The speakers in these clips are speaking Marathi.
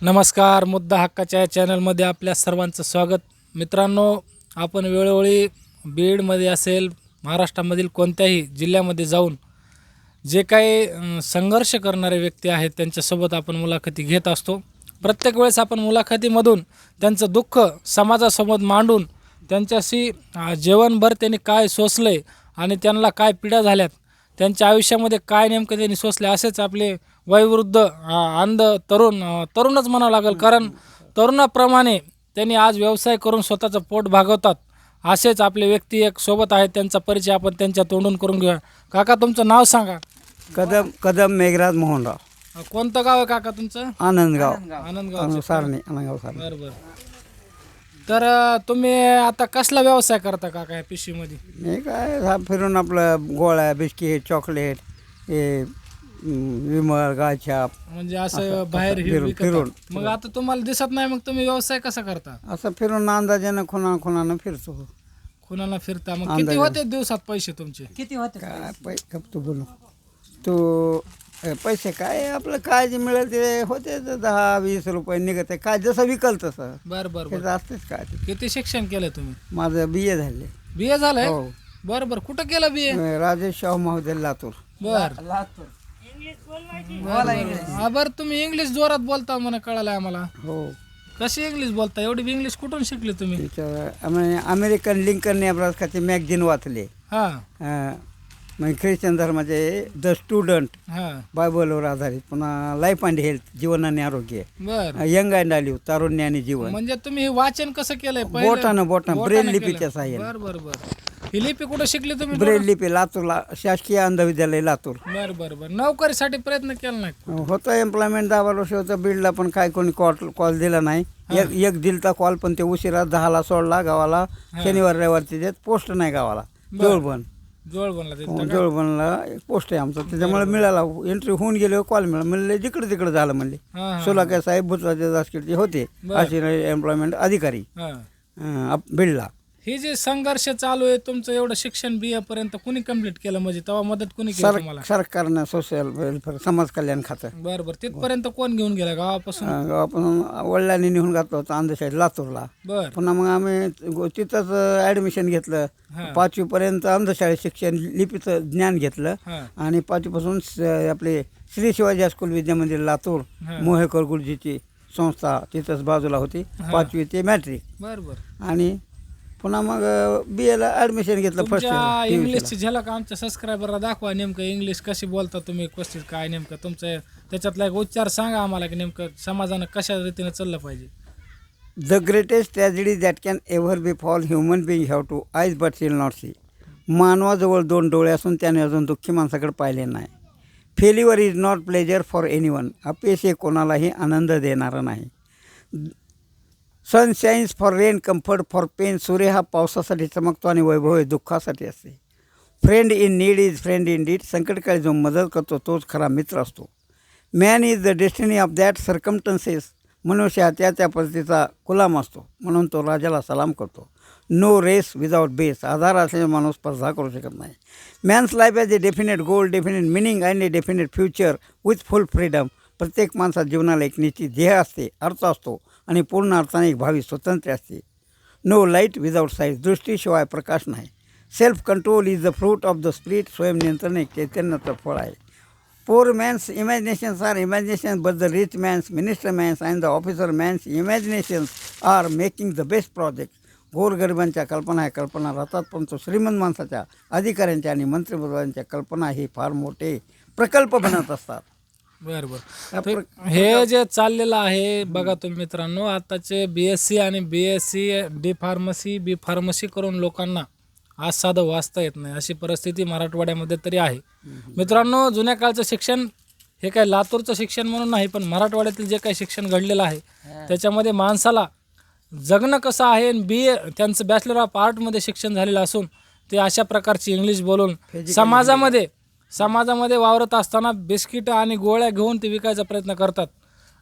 नमस्कार मुद्दा हक्काच्या या चॅनलमध्ये आपल्या सर्वांचं स्वागत. मित्रांनो आपण वेळोवेळी बीडमध्ये असेल महाराष्ट्रामधील कोणत्याही जिल्ह्यामध्ये जाऊन जे काही संघर्ष करणारे व्यक्ती आहेत त्यांच्यासोबत आपण मुलाखती घेत असतो. प्रत्येक वेळेस आपण मुलाखतीमधून त्यांचं दुःख समाजासोबत मांडून त्यांच्याशी जेवणभर त्यांनी काय सोसलं आहे आणि त्यांना काय पिढ्या झाल्यात त्यांच्या आयुष्यामध्ये काय नेमकं त्यांनी सोसले असेच आपले वयोवृद्ध अंध तरुण तरुणच म्हणावं लागेल. कारण तरुणाप्रमाणे त्यांनी आज व्यवसाय करून स्वतःचं पोट भागवतात. असेच आपले व्यक्ती एक सोबत आहेत त्यांचा परिचय आपण त्यांच्या तोंडून करून घेऊया. काका तुमचं नाव सांगा. कदम कदम मेघराज मोहनराव. कोणतं गाव आहे काका तुमचं? आनंदगाव. आनंदगाव. सारणी आनंदगाव सारणी. बरं बरं. तर अं, तुम्ही आता कसला व्यवसाय करता काका या पिशवीमध्ये मी काय हा फिरून आपलं गोळ्या बिस्किट चॉकलेट हे हम्म, विमल गायछाप म्हणजे असं बाहेर असं हे फिरून-. फिरून. मग आता तुम्हाला दिसत नाही मग तुम्ही व्यवसाय कसा करता? असं फिरून अंदाजानं खुणा खुणानं फिरतो. कुणाला फिरता. मग किती अंदाजे. होते दिवसात पैसे तुमचे? किती होते? काय पै गप तू बोलू. तू पैसे काय आपलं काय जे मिळेल ते होते ते दहा वीस रुपये निघते. काय जसं विकल तसं बरं बरं बरं. असतेच काय ते. किती शिक्षण केलं तुम्ही? माझं बी ए झाले. बी ए झालंय? हो. बरं बरं. कुठं केलं बी ए? राजेश शाहू महाविद्यालय लातूर. बर. लातूर. हा बरं तुम्ही इंग्लिश जोरात बोलता म्हणा कळालं आम्हाला. हो. कशी इंग्लिश बोलता? एवढी इंग्लिश कुठून शिकली तुम्ही? आम्ही अमेरिकन लिंकन नेब्रास्काचे मॅगझिन वाचले. हा. अं, म्हणजे ख्रिश्चन धर्माचे द स्टुडंट हा. बायबलवर आधारित पुन्हा लाईफ अँड हेल्थ जीवन आणि आरोग्य. बर. यंग अँड आलिव्ह तारुण्य आणि जीवन. म्हणजे तुम्ही हे वाचन कसं केलंय? पहिलं? बोटानं बोटानं ब्रेल लिपीच्या. साह्याने बर बर बर. ही लिपी कुठं शिकली तुम्ही ब्रेल लिपी लातूरला शासकीय अंध विद्यालय लातूर. बर बर बर. नोकरीसाठी प्रयत्न केला नाही? होतं एम्प्लॉयमेंट दहा बारा वर्ष होतं बीडला पण काय कोणी कॉल कॉल दिला नाही. एक एक दिलता कॉल पण ते उशिरा दहाला सोडला गावाला. शनिवार रविवारची देत पोस्ट नाही गावाला. जोडबन जोड बनला तिथं का? जोडबनला पोस्ट आहे आमचा. त्याच्यामुळे मिळाला. एंट्री होऊन गेले कॉल मिळाला. म्हणले जिकडे तिकडे झालं म्हणले. हा हा, सोलाके साहेब भुजवाचे दासकीडचे होते. बरं. असे एम्प्लॉयमेंट अधिकारी. हा. अं, आप- बीडला हे जे संघर्ष चालू आहे तुमचं एवढं शिक्षण बी पर्यंत कुणी कंप्लीट केलं? म्हणजे तेव्हा मदत कुणी केली सर तुम्हाला? सरकारनं सोशल वेलफेअर समाज कल्याण खातं. बर बर. तिथपर्यंत कोण घेऊन गेला गावापासून? अं, गावापासून वडिलांनी निघून घातलं होतं अंधशाळेत लातूरला. बर. पुन्हा मग आम्ही गो- तिथंच ॲडमिशन घेतलं. पाचवीपर्यंत अंधशाळेत शिक्षण लिपीचं ज्ञान घेतलं. हा. आणि पाचवीपासून स- आपले श्री शिवाजी हायस्कूल विद्या मंदिर लातूर हा. मोहेकर गुरुजीची संस्था तिथंच बाजूला होती. पाचवी ते मॅट्रिक. बर बर. आणि पुन्हा मग बी एला ॲडमिशन घेतलं फर्स्ट तुमच्या इंग्लिशची झलक आमच्या सबस्क्रायबरला दाखवा नेमकं इंग्लिश कशी बोलता तुम्ही क्वेश्चन काय नेमकं तुमचं त्याच्यातला एक उच्चार सांगा आम्हाला की नेमकं समाजानं कशा रीतीने चाललं पाहिजे. The greatest tragedy that can ever befall human being have two eyes but still not see मानवाजवळ दोन डोळे असून त्याने अजून दुःखी माणसाकडे पाहिले नाही. Failure is not pleasure for anyone अपयश हे कोणालाही आनंद देणारं नाही. Sunshines for rain comfort for pain सूर्य हा पावसासाठी चमकतो आणि वैभव हे दुःखासाठी असते friend in need is friend in deed संकटकाळी जो मदत करतो तोच खरा मित्र असतो man is the destiny of that circumstances मनुष्य हा त्या त्या पद्धतीचा गुलाम असतो म्हणून तो राजाला सलाम करतो नो रेस विदाउट बेस आधार असलेला माणूस स्पर्धा करू शकत नाही man's life as a definite goal definite meaning and a definite future with full freedom प्रत्येक माणसात जीवनाला एक निश्चित ध्येय असते अर्थ असतो आणि पूर्ण अर्थाने एक भावी स्वतंत्र असते. नो लाइट विदाउट साईट दृष्टीशिवाय प्रकाश नाही. Self control is the fruit of the spirit स्वयंनियंत्रण एक चैतन्याचं फळ आहे. Poor man's imaginations are imagination but the rich man's minister man's and the officer man's imaginations are making the best project गोरगरिबांच्या कल्पना ह्या कल्पना राहतात परंतु श्रीमंत माणसाच्या अधिकाऱ्यांच्या आणि मंत्रिमंडळांच्या कल्पना ही फार मोठे प्रकल्प बनत असतात बर बर. तर हे जे चाललेलं आहे बघा तुम्ही मित्रांनो आताचे बी एस सी आणि B S C D pharmacy B pharmacy करून लोकांना आज साधं वाचता येत नाही. अशी परिस्थिती मराठवाड्यामध्ये तरी आहे. मित्रांनो जुन्या काळचं शिक्षण हे काय लातूरचं शिक्षण म्हणून नाही पण मराठवाड्यातील जे काही शिक्षण घडलेलं आहे त्याच्यामध्ये माणसाला जगणं कसं आहे बी ए त्यांचं बॅचलर ऑफ आर्टमध्ये शिक्षण झालेलं असून ते अशा प्रकारची इंग्लिश बोलून समाजामध्ये समाजामध्ये वावरत असताना बिस्किटं आणि गोळ्या घेऊन ते विकायचा प्रयत्न करतात.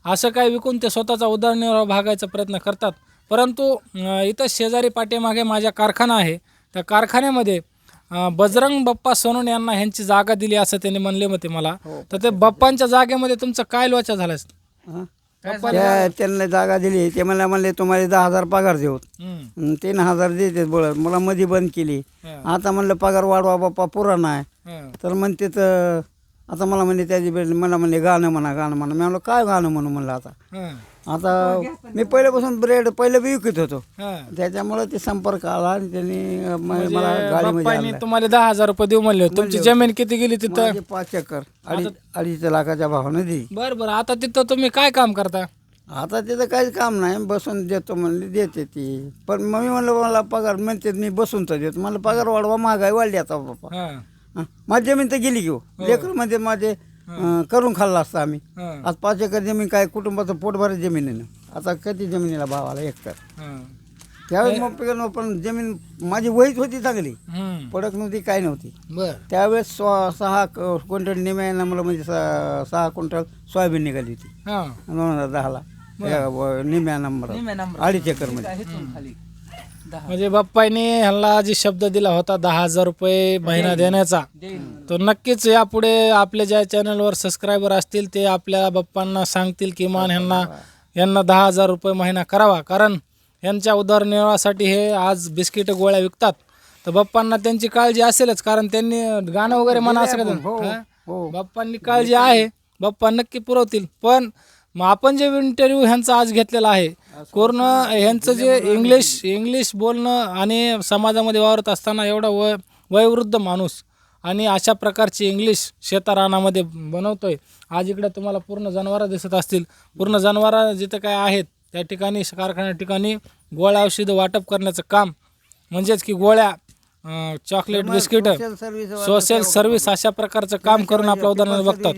असं काय विकून ते स्वतःचा उदरनिर्वाह भागायचा प्रयत्न करतात. परंतु इथं शेजारी पाठीमागे माझ्या कारखाना आहे. त्या कारखान्यामध्ये बजरंग बाप्पा सोनून यांना ह्यांची जागा दिली असं त्यांनी म्हणले होते मला. तर ते बाप्पांच्या जागेमध्ये तुमचं काय लोचा झालं हां? त्या त्यांना जागा दिली ते मला म्हणले तुम्हाला दहा हजार पगार देऊ. अन तीन हजार देते बोल मला मध्ये बंद केली. आता म्हणलं पगार वाढवा बाप्पा पुरा नाही. तर म्हणते तर आता मला म्हणले त्याची वेळ मला म्हणले गाणं म्हणा गाणं म्हणा मी म्हणलं काय गाणं म्हणू म्हणलं आता. आता मी पहिल्यापासून ब्रेड पहिलं बी विकत होतो. हा. त्याच्यामुळे ते संपर्क आला आणि त्यांनी म- म्हणजे मला गाडीमध्ये बाप्पांनी आणलं. तुम्हाला दहा हजार रुपये देऊ म्हणले होते. तुमची जमीन किती गेली तिथं? माझे पाच एकर. अडीच अडीच लाखाच्या भावानं दिली. बर बर. आता तिथं तुम्ही काय काम करता? आता तिथं काहीच काम नाही. बसून देतो म्हणले देते ती. पण मग मी म्हणलं मला पगार म्हणते मी बसून तर देतो. मला पगार वाढवा महागाई वाढली आता बाप्पा. हा. हं. माझी जमीन तर गेली घेऊ लेकर म्हणजे माझे अं, करून खाल्ला असता आम्ही. हा. आज पाच एकर जमीन काय कुटुंबाचं पोट भरत जमीन आहे ना. आता किती जमिनीला भाव आला? एकतर हा. त्यावेळेस मग पिकं पण जमीन माझी वहीच होती चांगली. पडक नव्हती काय नव्हती. बर. त्यावेळेस स्व सहा क- क्विंटल निम्या मला म्हणजे सहा सहा क्विंटल सोयाबीन निघाली होती. हा. दोन हजार दहाला. या व- निम्या नंबर. अडीच एकरमध्ये. म्हणजे बाप्पांनी ह्याला जी शब्द दिला होता दहा हजार रुपये महिना देण्याचा तो नक्कीच यापुढे आपले ज्या चॅनलवर सबस्क्रायबर असतील ते आपल्या बाप्पांना सांगतील किमान ह्यांना यांना दहा हजार रुपये महिना करावा. कारण यांच्या उदरनिर्वाहासाठी हे आज बिस्किट गोळ्या विकतात. तर बाप्पांना त्यांची काळजी असेलच कारण त्यांनी गाणं वगैरे म्हणा असं हो हा? हो. बाप्पांनी काळजी आहे. बाप्पा नक्की पुरवतील. पण मग आपण जे इंटरव्ह्यू ह्यांचा आज घेतलेला आहे पूर्ण ह्यांचं जे इंग्लिश इंग्लिश बोलणं आणि समाजामध्ये वावरत असताना एवढा वय वयोवृद्ध माणूस आणि अशा प्रकारची इंग्लिश शेतारानामध्ये बनवतोय. आज इकडे तुम्हाला पूर्ण जनावरं दिसत असतील. पूर्ण जनावरं जिथं काय आहेत त्या ठिकाणी कारखान्या ठिकाणी गोळ्या औषधं वाटप करण्याचं काम म्हणजेच की गोळ्या अं, chocolate biscuit social service social service अशा प्रकारचं काम करून आपलं उदाहरण बघतात.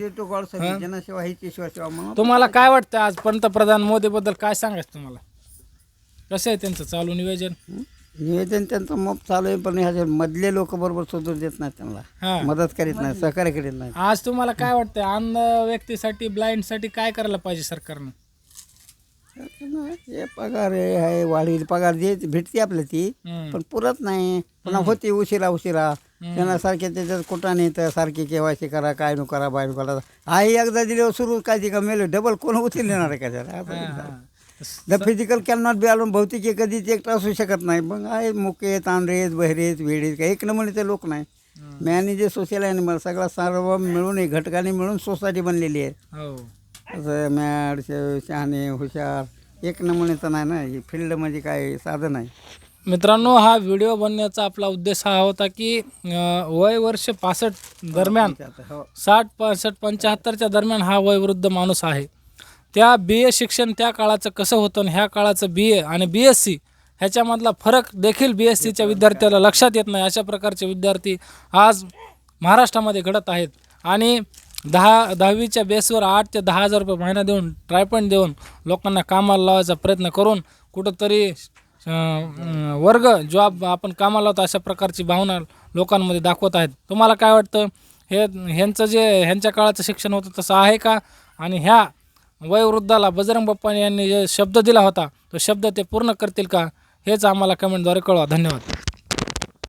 जनसेवा म्हणून तुम्हाला काय वाटतं आज? पंतप्रधान मोदी बद्दल काय सांगायचं तुम्हाला? कसं आहे त्यांचं चालू नियोजन? निवेदन त्यांचं मग चालू आहे पण ह्याचे मधले लोक बरोबर सुधर देत नाहीत त्यांना. हा. मदत करीत नाही सहकार्य करीत नाही आज तुम्हाला काय वाटतं अंध व्यक्तीसाठी ब्लाइंडसाठी काय करायला पाहिजे सरकारनं? हे पगार आहे वाढील पगार जे भेटते आपल्या ती हम्म. पण पुरत नाही. पुन्हा होती उशिरा उशिरा. त्यांना सारखे त्याच्यात कुठं नाही तर सारखे केवायसी करा काय नु करा बाहेर करा. आई एकदा दिल्यावर सुरू काय ती का मेले डबल कोण उचलणार आहे का त्याला? The physical can not be alone भौतिक हे कधीच एकटा असू शकत नाही. मग आहे मुके तांबरेत बहिरेत वेडीत काही एक नमुने लोक नाही. मॅनी जे सोशल ॲनिमल सगळा सर्व मिळून एक घटकाने मिळून सोसायटी बनलेली आहे. हो. असं मॅड शहाणे हुशार. एक नमुनेचं नाही ना ही फील्ड म्हणजे काय साधन आहे? मित्रांनो हा व्हिडिओ बनण्याचा आपला उद्देश हा होता की अं, वय वर्ष पासष्ट दरम्यान हो साठ पासष्ट पंच्याहत्तरच्या दरम्यान हा वयोवृद्ध माणूस आहे. त्या बी ए शिक्षण त्या काळाचं कसं होतं आणि ह्या काळाचं बी ए आणि बी एस सी ह्याच्यामधला फरक देखील बी एस सीच्या विद्यार्थ्याला लक्षात येत नाही. अशा प्रकारचे विद्यार्थी आज महाराष्ट्रामध्ये घडत आहेत. आणि दहा दहावीच्या बेसवर आठ ते दहा हजार रुपये महिना देऊन ट्रायपण देऊन लोकांना कामाला लावायचा प्रयत्न करून कुठंतरी वर्ग जॉब आपण कामाला लावतो अशा प्रकारची भावना लोकांमध्ये दाखवत आहेत. तुम्हाला काय वाटतं? हे ह्यांचं जे ह्यांच्या काळाचं शिक्षण होतं तसं आहे का? आणि ह्या वयोवृद्धाला बजरंग बाप्पा यांनी जे शब्द दिला होता तो शब्द ते पूर्ण करतील का? हेच आम्हाला कमेंटद्वारे कळवा. धन्यवाद.